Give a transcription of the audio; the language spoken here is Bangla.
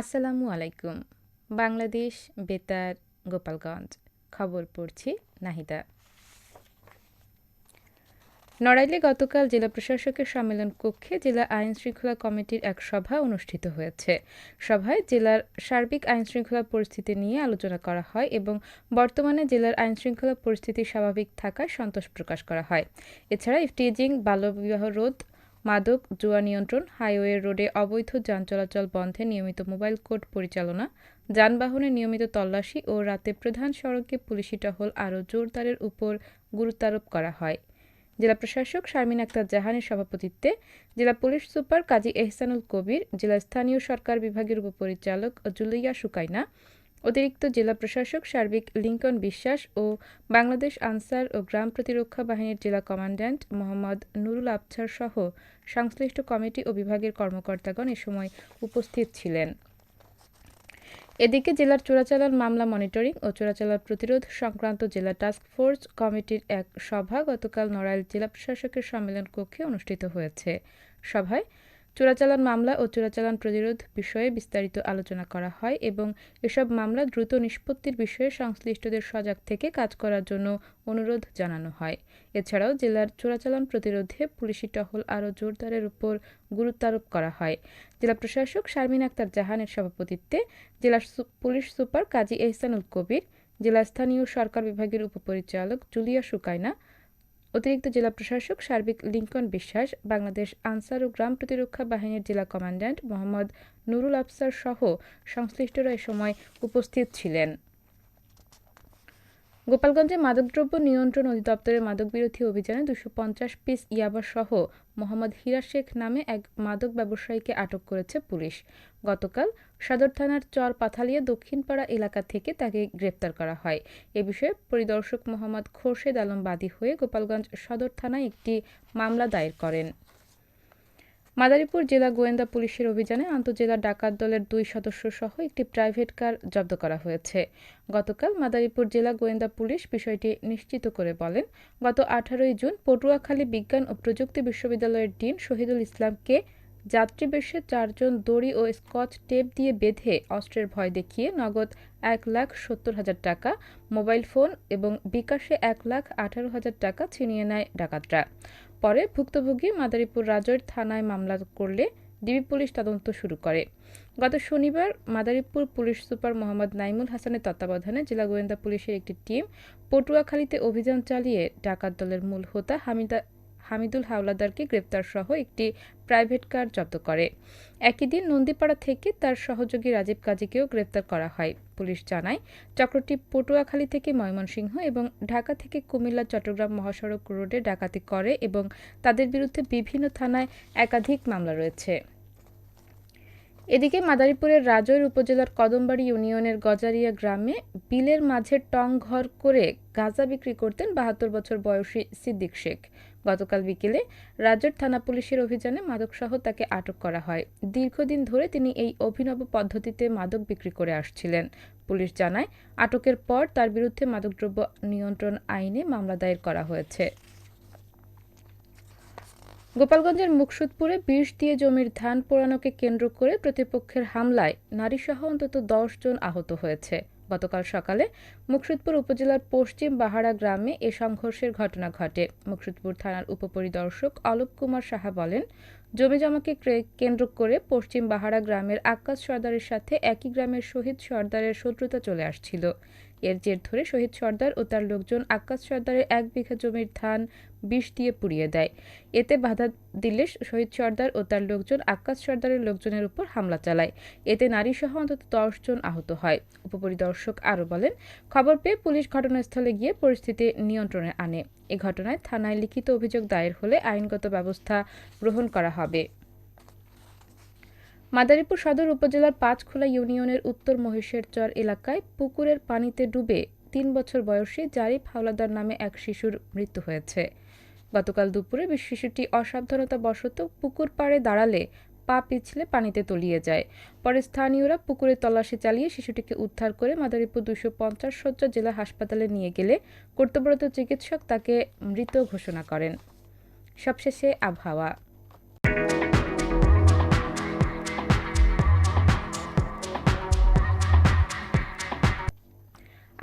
আসসালামু আলাইকুম। বাংলাদেশ, বেতার, গোপালগঞ্জ। খবর পড়ছি নাহিদা। নড়াইলে গতকাল জেলা প্রশাসকের সম্মেলন কক্ষে জেলা আইন শৃঙ্খলা কমিটির এক সভা অনুষ্ঠিত হয়েছে। সভায় জেলার সার্বিক আইন শৃঙ্খলা পরিস্থিতি নিয়ে আলোচনা করা হয় এবং বর্তমানে জেলার আইন শৃঙ্খলা পরিস্থিতি স্বাভাবিক থাকায় সন্তোষ প্রকাশ করা হয়। এছাড়া ইফটিজিং, বাল্যবিবাহ রোধ মাদক, জুয়া নিয়ন্ত্রণ, হাইওয়ে রোডে অবৈধ যান চলাচল বন্ধে নিয়মিত মোবাইল কোর্ট পরিচালনা যানবাহনের নিয়মিত তল্লাশি ও রাতে প্রধান সড়কে পুলিশি টহল আরও জোরদারের উপর গুরুত্বারোপ করা হয়। জেলা প্রশাসক শারমিন আক্তার জাহানের সভাপতিত্বে জেলা পুলিশ সুপার কাজী এহসানুল কবির, জেলা স্থানীয় সরকার বিভাগের উপপরিচালক জুলিয়া সুকাইনা অতিরিক্ত জেলা প্রশাসক সার্বিক লিঙ্কন বিশ্বাস ও বাংলাদেশ আনসার ও গ্রাম প্রতিরক্ষা বাহিনীর জেলা কমান্ড্যান্ট মোহাম্মদ নুরুল আবছার সহ সংশ্লিষ্ট কমিটি ও বিভাগের কর্মকর্তাগণ এ সময় উপস্থিত ছিলেন। এদিকে জেলার চোরাচালান মামলা মনিটরিং ও চোরাচালান প্রতিরোধ সংক্রান্ত জেলা টাস্ক ফোর্স কমিটির এক সভা গতকাল নড়াইল জেলা প্রশাসকের সম্মেলন কক্ষে অনুষ্ঠিত হয়েছে। সভায় চোরাচালান মামলা ও চোরাচালান প্রতিরোধ বিষয়ে বিস্তারিত আলোচনা করা হয় এবং এসব মামলা দ্রুত নিষ্পত্তির বিষয়ে সংশ্লিষ্টদের সজাগ থেকে কাজ করার জন্য অনুরোধ জানানো হয়। এছাড়াও জেলার চোরাচালান প্রতিরোধে পুলিশি টহল আরও জোরদারের উপর গুরুত্বারোপ করা হয়। জেলা প্রশাসক শারমিন আক্তার জাহানের সভাপতিত্বে জেলা পুলিশ সুপার কাজী এহসানুল কবির, জেলা স্থানীয় সরকার বিভাগের উপপরিচালক জুলিয়া সুকাইনা অতিরিক্ত জেলা প্রশাসক সার্বিক লিঙ্কন বিশ্বাস, বাংলাদেশ আনসার ও গ্রাম প্রতিরক্ষা বাহিনীর জেলা কমান্ড্যান্ট মোহাম্মদ নুরুল আফসার সহ সংশ্লিষ্টরা এ সময় উপস্থিত ছিলেন। গোপালগঞ্জে মাদকদ্রব্য নিয়ন্ত্রণ অধিদপ্তরের মাদকবিরোধী অভিযানে দুশো পঞ্চাশ পিস ইয়াবা সহ মোহাম্মদ হিরা শেখ নামে এক মাদক ব্যবসায়ীকে আটক করেছে পুলিশ। গতকাল সদর থানার চর পাথালিয়া দক্ষিণপাড়া এলাকা থেকে তাকে গ্রেপ্তার করা হয়। এ বিষয়ে পরিদর্শক মোহাম্মদ খোরশেদ আলম বাদী হয়ে গোপালগঞ্জ সদর থানায় একটি মামলা দায়ের করেন। মাদারীপুর জেলা গোয়েন্দা পুলিশের অভিযানে আন্তজেলা ডাকাত দলের দুই সদস্য সহ একটি প্রাইভেট কার জব্দ করা হয়েছে। গতকাল মাদারীপুর জেলা গোয়েন্দা পুলিশ বিষয়টি নিশ্চিত করে বলেন, গত আঠারোই জুন পটুয়াখালী বিজ্ঞান ও প্রযুক্তি বিশ্ববিদ্যালয়ের ডিন শহীদুল ইসলামকে যাত্রীবেশে চারজন দড়ি ও স্কচ টেপ দিয়ে বেঁধে অস্ত্রের ভয় দেখিয়ে নগদ এক লাখ সত্তর হাজার টাকা, মোবাইল ফোন এবং বিকাশে এক লাখ আঠারো হাজার টাকা ছিনিয়ে নেয় ডাকাতরা। পরে ভুক্তভোগী মাদারীপুর রাজৈর থানায় মামলা করলে ডিবি পুলিশ তদন্ত শুরু করে। গত শনিবার মাদারীপুর পুলিশ সুপার মোহাম্মদ নাইমুল হাসানের তত্ত্বাবধানে জেলা গোয়েন্দা পুলিশের একটি টিম পটুয়াখালীতে অভিযান চালিয়ে ডাকাত দলের মূল হোতা হামিদা হামিদুল হাওলাদারকে গ্রেপ্তার সহ একটি প্রাইভেট কার জব্দ করে। একই দিন নন্দীপাড়া থেকে তার সহযোগী রাজীব কাজীকেও গ্রেপ্তার করা হয়। পুলিশ জানায়, চক্রটি পটুয়াখালী থেকে ময়মনসিংহ এবং ঢাকা থেকে কুমিল্লা, চট্টগ্রাম মহাসড়ক রোডে ডাকাতি করে এবং তাদের বিরুদ্ধে বিভিন্ন থানায় একাধিক মামলা রয়েছে। এদিকে মাদারীপুরের রাজৈর উপজেলার কদমবাড়ি ইউনিয়নের গজারিয়া গ্রামে বিলের মাঝে টং ঘর করে গাঁজা বিক্রি করতেন বাহাত্তর বছর বয়সী সিদ্দিক শেখ। গতকাল বিকেলে রাজ্যের থানা পুলিশের অভিযানে মাদকসহ তাকে আটক করা হয়। দীর্ঘদিন ধরে তিনি এই অভিনব পদ্ধতিতে মাদক বিক্রি করে আসছিলেন। পুলিশ জানায়, আটকের পর তার বিরুদ্ধে মাদকদ্রব্য নিয়ন্ত্রণ আইনে মামলা দায়ের করা হয়েছে। গোপালগঞ্জের মুকসুদপুরে বিষ দিয়ে জমির ধান পোড়ানোকে কেন্দ্র করে প্রতিপক্ষের হামলায় নারীসহ অন্তত দশ জন আহত হয়েছে। গতকাল সকালে মুকসুদপুর উপজেলার পশ্চিম বাহারা গ্রামে এ সংঘর্ষের ঘটনা ঘটে। মুকসুদপুর থানার উপপরিদর্শক অলোক কুমার সাহা বলেন জমিজমাকে কেন্দ্র করে পশ্চিম বাহারা গ্রামের আকাশ সর্দারের সাথে একই গ্রামের শহীদ সর্দারের শত্রুতা চলে আসছিল। এর জের ধরে শহীদ সর্দার ও তার লোকজন আকাশ সর্দারের এক বিঘা জমির ধান বিষ দিয়ে পুড়িয়ে দেয়। এতে বাধা দিলে শহীদ সর্দার ও তার লোকজন আকাশ সর্দারের লোকজনের উপর হামলা চালায়। এতে নারীসহ অন্তত জন আহত হয়। উপপরিদর্শক আরও বলেন, খবর পেয়ে পুলিশ ঘটনাস্থলে গিয়ে পরিস্থিতি নিয়ন্ত্রণে আনে। এ ঘটনায় থানায় লিখিত অভিযোগ দায়ের হলে আইনগত ব্যবস্থা গ্রহণ করা হবে। মাদারীপুর সদর উপজেলার পাঁচখোলা ইউনিয়নের উত্তর মহেশের চর এলাকায় পুকুরের পানিতে ডুবে তিন বছর বয়সী জারিফ হাওলাদার নামে এক শিশুর মৃত্যু হয়েছে। গতকাল দুপুরে শিশুটি অসাবধানতা বশত পুকুর পাড়ে দাঁড়ালে পা পিছলে পানিতে তলিয়ে যায়। পরে স্থানীয়রা পুকুরে তল্লাশি চালিয়ে শিশুটিকে উদ্ধার করে মাদারীপুর দুশো পঞ্চাশ শয্যা জেলা হাসপাতালে নিয়ে গেলে কর্তব্যরত চিকিৎসক তাকে মৃত ঘোষণা করেন। সবশেষে আবহাওয়া।